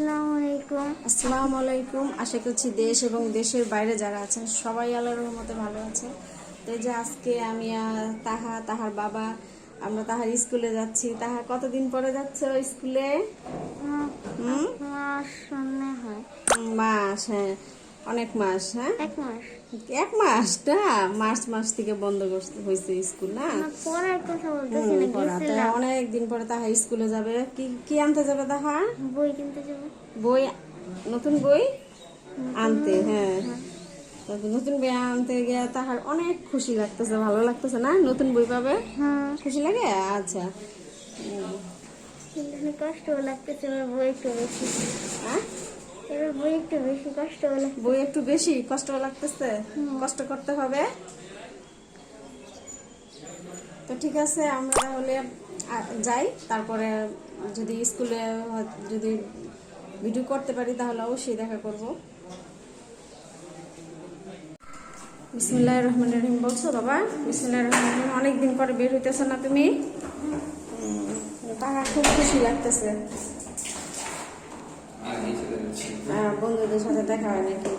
আসসালামু আলাইকুম আসসালামু আলাইকুম আশা করছি দেশ এবং দেশের বাইরে যারা আছেন সবাই আল্লাহর রহমতে ভালো আছে তো এই যে আজকে আমি তাহা তাহার বাবা আমরা তাহার স্কুলে যাচ্ছি। তাহা কতদিন পরে যাচ্ছে স্কুলে? মাস হ্যাঁ। অনেক মাস হ্যাঁ? এক মাস। এক মাসটা? মার্চ মাস থেকে বন্ধ হয়েছে স্কুল না? অনেক দিন পরে তাহা স্কুলে যাবে। কি কি আনতে যাবে তাহা বই কিনতে যাব। বই নতুন বই? আনতে হ্যাঁ। তো নতুন বই আনতে গিয়ে তাহার অনেক খুশি লাগতেছে ভালো লাগতেছে না? নতুন বই পাবে? হ্যাঁ। খুশি লাগে? আচ্ছা। কষ্ট লাগতেছে বই একটু বেশি। হ্যাঁ? বই একটু বেশি কষ্ট বই একটু বেশি কষ্ট লাগতেছে। কষ্ট করতে হবে। তো ঠিক আছে আমরা তাহলে যাই। তারপরে যদি স্কুলে যদি ভিডিও করতে পারি তাহলে অবশ্যই দেখা করব। বিসমুল্লাহ রহমান রহিম বলছো বাবা? বিসমুল্লাহ রহমান রহিম অনেকদিন পরে বের হইতেছো না তুমি? উম, খুব খুশি লাগতেছে। আহ, বন্ধুদের সাথে দেখা হয় নাকি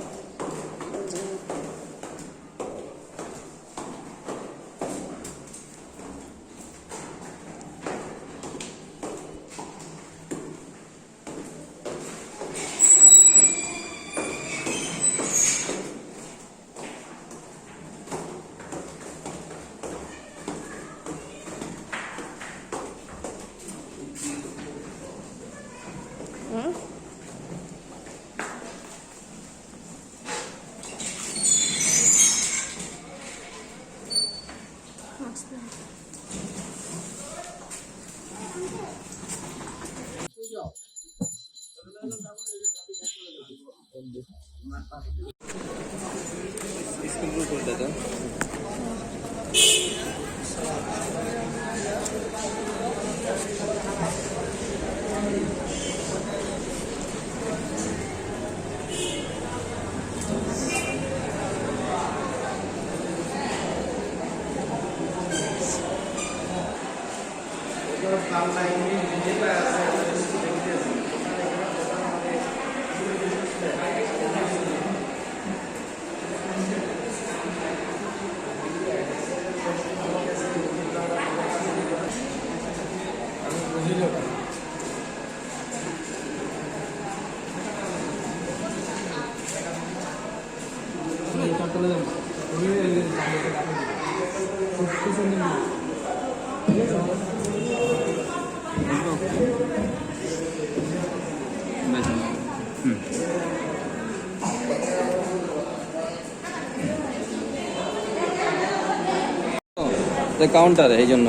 কাউন্টার এই জন্য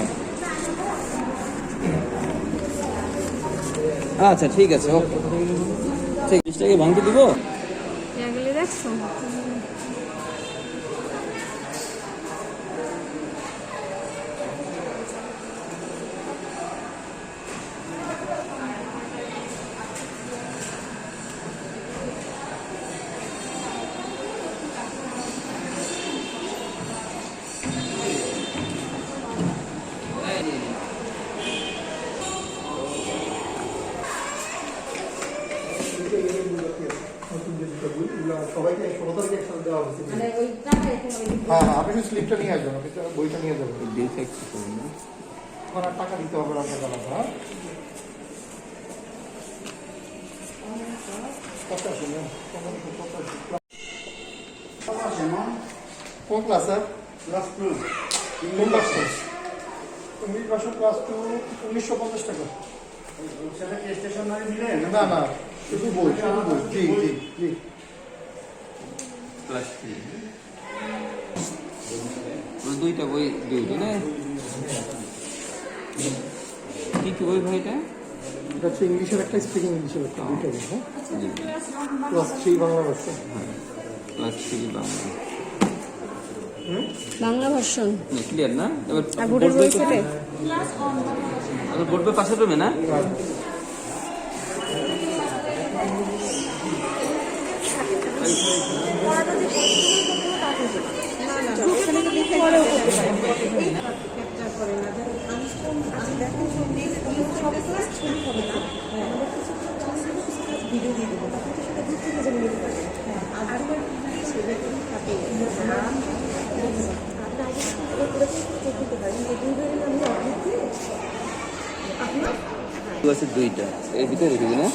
আচ্ছা ঠিক আছে ওকে ঠিক জিনিসটাকে ভাঙতে দিব এগুলি দেখছো স্লিপটা নিয়ে আসবেন আপনি বইটা নিয়ে যাবেন। আর টাকা দিতে হবে না আপনাকে আলাদা হ্যাঁ পনেরোশো পঁচাশি। কোন class sir class two class English ভাষা ক্লাস টু উনিশশো পঞ্চাশ টাকা। না না শুধু বই শুধু বই। জি জি জি। ক্লাস থ্রি দুইটা বই দুইটা না? কি কি বই ভাই এটা? এটা হচ্ছে ইংলিশের একটা স্পিকিং ইংলিশের একটা দুইটা বই হ্যাঁ? ক্লাস থ্রি বাংলা ভাষা class three Bangla. Bangla version. Clear না? এবার বোর্ডের বই ছোটে বোর্ড বই পাশে পাবে না ভিডিও দিয়ে দেবো তখন তো সেটা দূর থেকে যেন নিতে পারে হ্যাঁ আর ছেলে থাকে আপনার আগে থেকে করে চেক দিতে পারেন যে দুই ধরে আমি অর্ডার দিয়ে আপনার আছে দুইটা। এর ভিতরে রেখে দিন হ্যাঁ?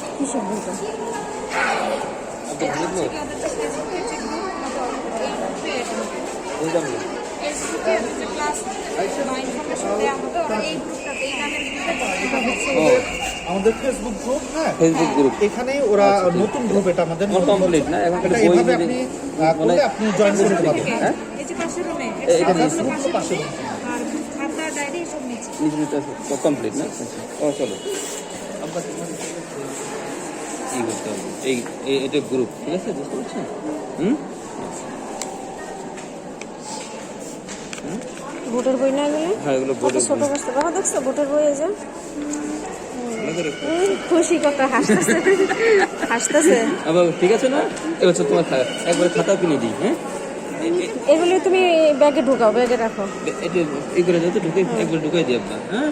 আমাদের ফেসবুক গ্রুপ হ্যাঁ। ফেসবুক গ্রুপ এখানে ওরা নতুন গ্রুপ এটা আমাদের কমপ্লিট না? এখন খালি বই আপনি করলে আপনি জয়েন করতে পারবেন। হ্যাঁ? এই যে পাশের রুমে এটা আপনার পাশে আর খাতা ডায়েরি সব নিচে। কমপ্লিট না? আচ্ছা ও চলো। এই করতে হবে। এই এই- এটা গ্রুপ ঠিক আছে? বুঝতে পারছেন? হুম? ভোটের বই না গেলে? হ্যাঁ এগুলো বোর্ডে ছোট বস্তু। বাবা দেখছ? ভোটের বই উম, খুশি কত হাসতেছে। হাসতেছে। আবার ঠিক আছে না? এবার তোমার খা- একবার খাতা কিনে দিই হ্যাঁ? এগুলো তুমি ব্যাগে ঢুকাও ব্যাগে রাখো। করে যাতে ঢুকে একবার ঢুকাই দিই আপনার হ্যাঁ?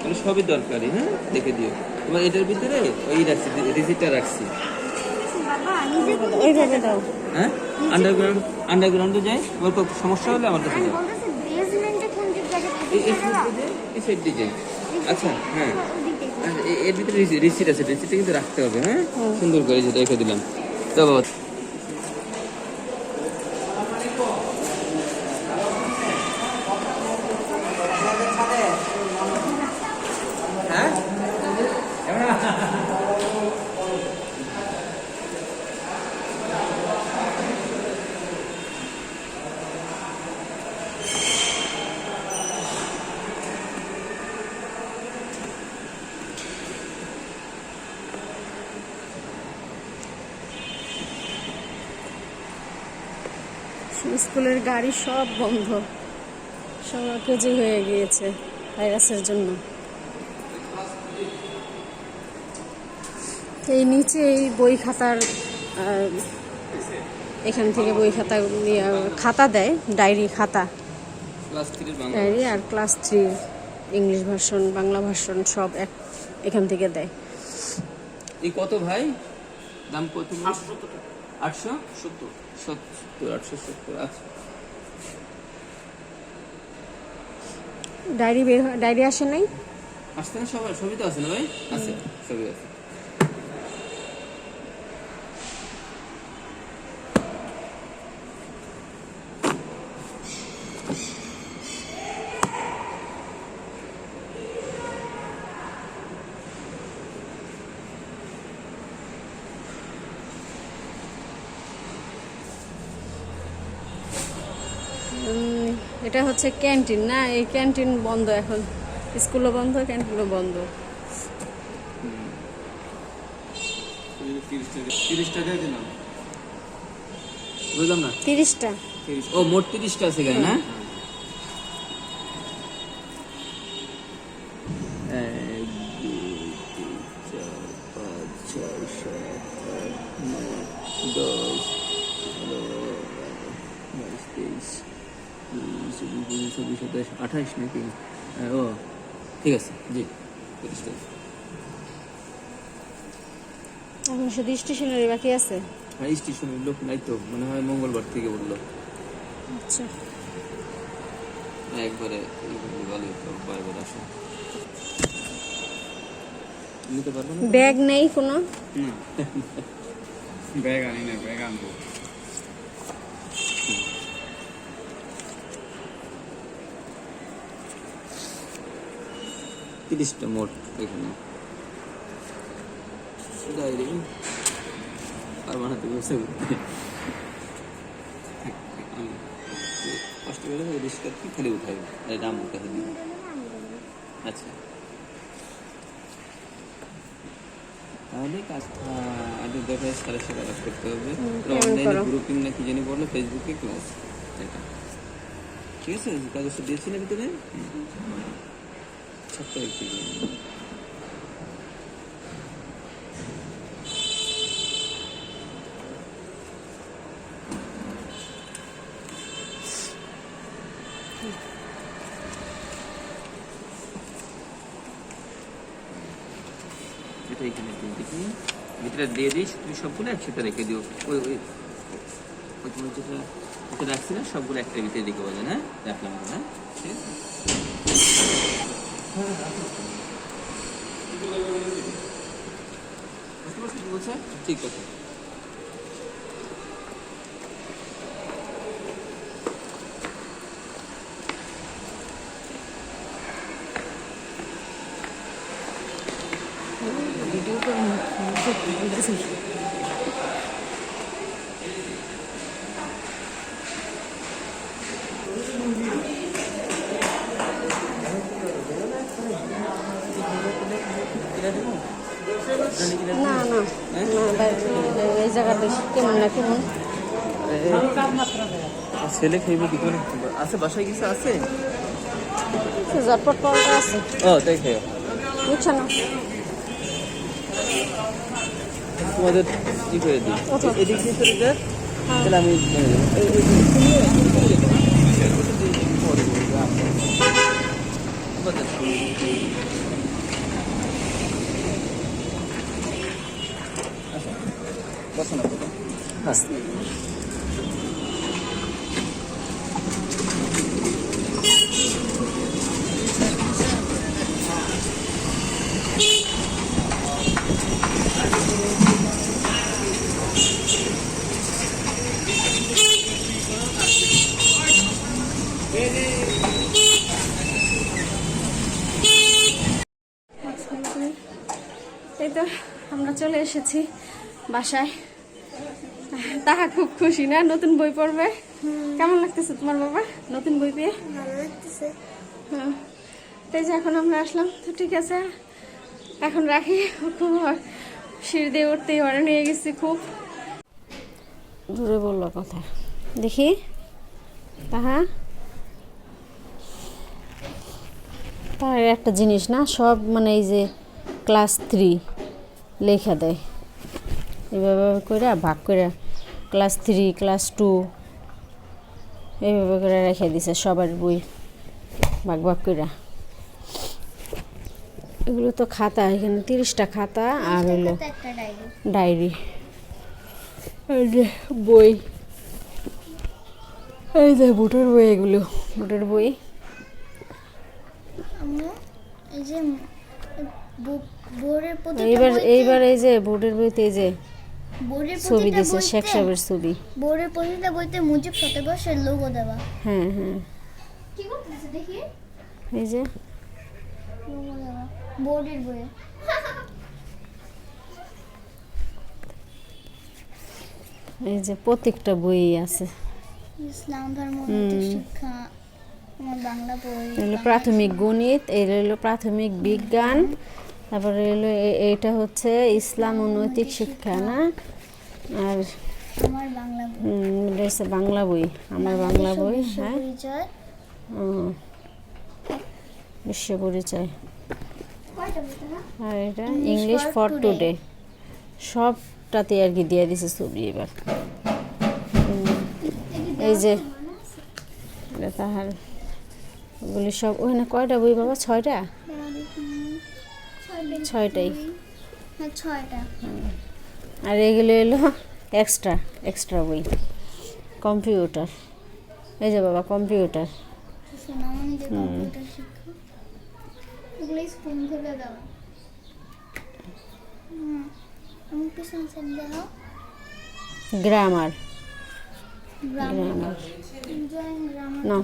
এগুলো সবই দরকারি হ্যাঁ? দেখে দিও। তোমার এটার ভিতরে ওই রাখছি রিসিপ্টটা রাখছি। দাও। হ্যাঁ? আন্ডারগ্রাউন্ড আন্ডারগ্রাউন্ডে যাই। ওর কোনো সমস্যা হলে আমার কাছে যাও। এই সাইড দিয়ে যাই। আচ্ছা হ্যাঁ। আর এর ভিতরে রিসিট আছে রিসিটটা কিন্তু রাখতে হবে হ্যাঁ? সুন্দর করে যেটা রেখে দিলাম। তো বাবা স্কুলের গাড়ি সব বন্ধ। সব কেজি হয়ে গিয়েছে ভাইরাসের জন্য। এই নিচে এই বই খাতার এখান থেকে বই খাতা নিয়ে খাতা দেয় ডায়েরি খাতা। ক্লাস ডায়েরি আর class three English version Bangla version সব এক এখান থেকে দেয়। এই কত ভাই? দাম কত? আটশো? সত্তর। সত্তর আটশো সত্তর আচ্ছা ডায়েরি বের হয়- ডায়েরি আসে নাই? আসতে না সবাই? সুবিধা তো আছে না ভাই? আছে ছবি আছে। এটা হচ্ছে ক্যান্টিন না? এই ক্যান্টিন বন্ধ এখন। স্কুলও বন্ধ ক্যান্টিনও বন্ধ। বুঝলাম না? তিরিশটা। তিরিশ ও মোট তিরিশটা আছে এখানে না? এক চব্বিশ সাতাশ নাকি? হ্যাঁ, ও ঠিক আছে জি। এখন শুধু স্টেশনারি বাকি আছে? হ্যাঁ স্টেশনের লোক নাই তো মনে হয় মঙ্গলবার থেকে বলল। আচ্ছা। একবারে ভালো হতো, বারবার আসো। নিতে পারব না? ব্যাগ নেই কোনো? ব্যাগ আনি না ব্যাগ আনব। তিরিশটা মোট এখানে। ডায়েরি আর বানাতে বসে আমি কষ্ট করে কি খালি উঠাই। আচ্ছা। তাহলে কাজ আগে সাড়ে সাড়ে কাজ করতে হবে। অনলাইনে? গ্রুপিং না কি জানি বলল ফেসবুকে ক্লাস এটা। ঠিক আছে কাগজটা দিয়েছি না ভিতরে এটা এখানে দেখি ভিতরে দিয়ে দিস তুমি সবগুলো একসাথে রেখে দিও। ওই ওই ওই তোমার যেটা রাখছি না সবগুলো একটা ভিতরে রেখে বলেন হ্যাঁ? রাখলাম হ্যাঁ? ঠিক আছে? বুঝতে পারছ বলছে ঠিক আছে। ছেলে খাইবে কি করে আছে বাসায় কিছু আছে ঝটপট পাওয়াটা আছে ও তাই খেয়ে বুঝছ না তোমাদের ই করে দিই। এদিক দিয়ে চলে যা তাহলে আমি বসো না হ্যাঁ এই তো আমরা চলে এসেছি বাসায়। তাহা খুব খুশি না? নতুন বই পড়বে? কেমন লাগতেছে তোমার বাবা? নতুন বই পেয়ে? ভালো লাগতেছে। হুম। এই যে এখন আমরা আসলাম। তো ঠিক আছে এখন রাখি। খুব সিঁড়ি দিয়ে উঠতেই ওরা নিয়ে গেছি খুব। জোরে বলল কথা। দেখি। তাহা। তার একটা জিনিস না সব মানে এই যে ক্লাস থ্রি লেখা দেয়। এইভাবে করে ভাগ করে ক্লাস থ্রি ক্লাস টু এইভাবে করে রেখে দিছে সবার বই ভাগ ভাগ করে। এগুলো তো খাতা এখানে তিরিশটা খাতা আর হলো ডায়েরি বই। এই যে বুটের বই এগুলো বুটের বই। এই যে এইবার এইবার এই যে বুটের বইতে এই যে বোর্ডের ছবি দিছে শেখ সাহেবের ছবি। বোর্ডের প্রতিটা বইতে মুজিব সতেবর্ষের লোগো দেওয়া। হ্যাঁ হ্যাঁ। কি করতেছে দেখি? এই যে। লোগো দেওয়া। বোর্ডের বইয়ে। এই যে প্রত্যেকটা বই আছে। ইসলাম ধর্ম শিক্ষা আমার বাংলা বই প্রাথমিক গণিত এই হলো প্রাথমিক বিজ্ঞান তারপরে এলো এ- এইটা হচ্ছে ইসলাম উন্নৈতিক নৈতিক শিক্ষা না আর বাংলা বই। এটা বাংলা বই আমার বাংলা বই হ্যাঁ। বিশ্ব পরিচয়। আর এটা ইংলিশ ফর. টুডে সবটাতে আর কি দিয়ে দিছে ছবি এবার। এই যে তাহার ওগুলি সব ওখানে কয়টা বই বাবা? ছয়টা? ছয়টাই। হ্যাঁ ছয়টা। আর এগুলো এলো এক্সট্রা এক্সট্রা বই। কম্পিউটার। এই যে বাবা কম্পিউটার। গ্রামার। গ্রামার। না।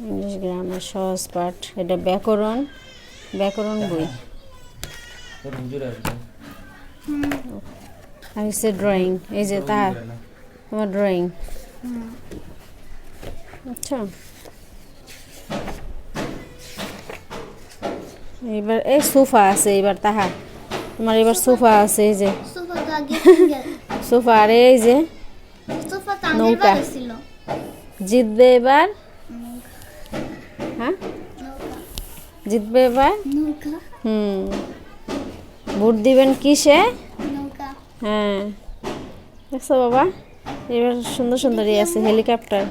English grammar Sahaj Path. এটা ব্যাকরণ। ব্যাকরণ বই। আর হচ্ছে ড্রয়িং এই যে তার তোমার ড্রয়িং আচ্ছা। এবার এই সোফা আছে এবার তাহা। তোমার এবার সোফা আছে এই যে। সোফা আগে আর এই যে নৌকা। জিতবে এবার হ্যাঁ নৌকা জিতবে এবার? হুম। ভোট দিবেন কিসে? হ্যাঁ। দেখছ বাবা এবার সুন্দর সুন্দরই আছে হেলিকপ্টার।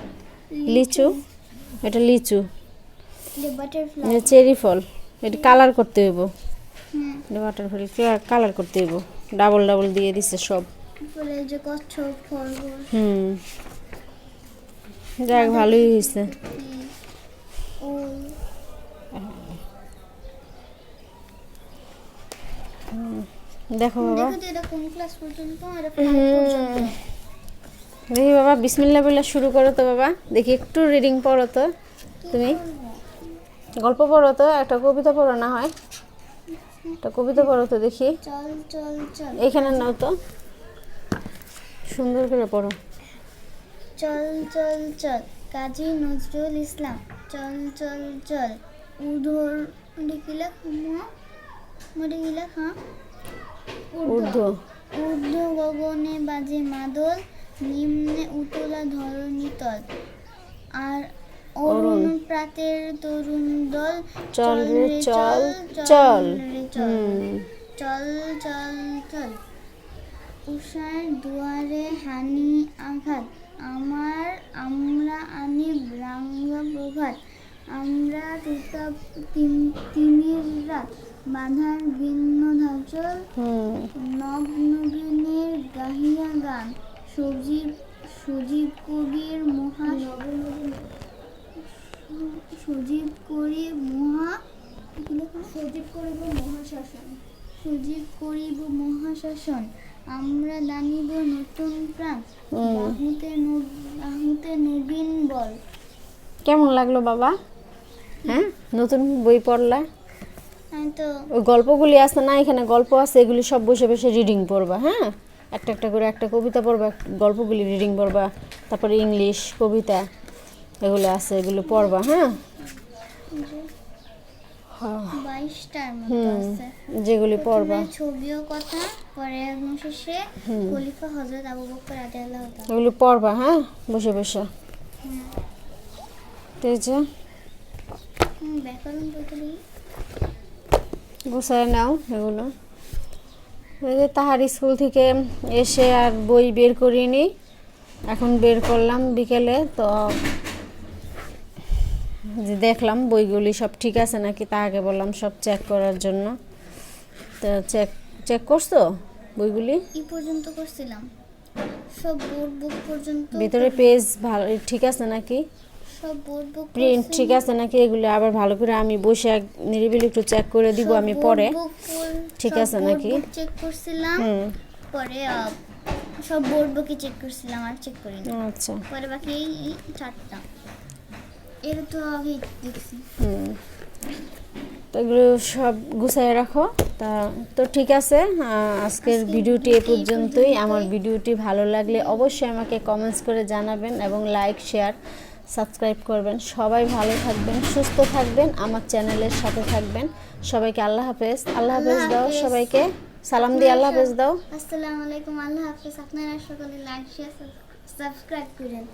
লিচু। এটা লিচু। চেরি ফল। এটা কালার করতে হইব। বাটারফল কালার করতে হইব। ডাবল ডাবল দিয়ে দিছে সব। হুম। যাক ভালোই হয়েছে দেখো বাবা। দেখো বাবা বিসমিল্লা বলে শুরু করো তো বাবা। দেখি একটু রিডিং পড়ো তো তুমি। গল্প পড়ো তো একটা কবিতা পড়ো না হয়। একটা কবিতা পড়ো তো দেখি। চল চল চল। এইখানে নাও তো। সুন্দর করে পড়ো। চল চল চল। কাজী নজরুল ইসলাম চল চল চল। উধর লিখিলা হ্যাঁ? ঊর্ধ্ব গগনে বাজে মাদল নিম্নে উতলা ধরণী তল। আর অরুণ। প্রাতের তরুণ দল চল রে চল চল চল চল। চল। উষার দুয়ারে হানি আঘাত আমার আমরা আনি রাঙ্গা প্রভাত আমরা তিমির রাত। বাধার ভিন্ন ধাচল নবীনের গাহিয়া গান সজীব সজীব কবির মহা সজীব করি মহা সজীব করিব মহাশাসন সজীব করিব মহাশাসন আমরা দানিব নতুন প্রাণ বাহুতে বাহুতে নবীন বল। কেমন লাগল বাবা? হ্যাঁ? নতুন বই পড়লা? ওই গল্পগুলি আছে না এখানে গল্প আছে এগুলি সব বসে বসে রিডিং পড়বা হ্যাঁ? একটা একটা করে একটা কবিতা পড়বা গল্পগুলি রিডিং পড়বা তারপরে ইংলিশ কবিতা এগুলো আছে এগুলো পড়বা হ্যাঁ? যেগুলি পড়বা। কথা পরে শেষে খলিফা হজরত আবু বকর রাদিয়াল্লাহু তাআলা। এগুলো পড়বা হ্যাঁ? বসে বসে। ব্যাকরণ গুছায় নাও এগুলো। এই যে তাহার স্কুল থেকে এসে আর বই বের করিনি এখন বের করলাম বিকেলে তো যে দেখলাম বইগুলি সব ঠিক আছে নাকি তাহাকে বললাম সব চেক করার জন্য। তো চেক চেক করছ বইগুলি? ই পর্যন্ত করছিলাম। সব বুক পর্যন্ত ভিতরে পেজ ভালো ঠিক আছে নাকি? প্রিন্ট ঠিক আছে নাকি? এগুলো আবার ভালো করে আমি বসে এক নিরিবিলি একটু চেক করে দিব আমি পরে। ঠিক আছে নাকি? চেক করছিলাম। পরে সব বোর্ড বুকই চেক করছিলাম আর চেক করিনি আচ্ছা। পরে বাকি এই চারটা। এর তো আগে দেখছি। হুম। তো এগুলো সব গুছাই রাখো। তা তো ঠিক আছে আজকের ভিডিওটি এ পর্যন্তই। আমার ভিডিওটি ভালো লাগলে অবশ্যই আমাকে কমেন্টস করে জানাবেন এবং লাইক শেয়ার সাবস্ক্রাইব করবেন। সবাই ভালো থাকবেন সুস্থ থাকবেন আমার চ্যানেলের সাথে থাকবেন। সবাইকে আল্লাহ হাফেজ। আল্লাহ হাফেজ দাও সবাইকে। সালাম দিয়ে আল্লাহ হাফেজ দাও। আসসালামু আলাইকুম আল্লাহ হাফেজ। আপনারা সকলে লাইক শেয়ার সাবস্ক্রাইব করেন।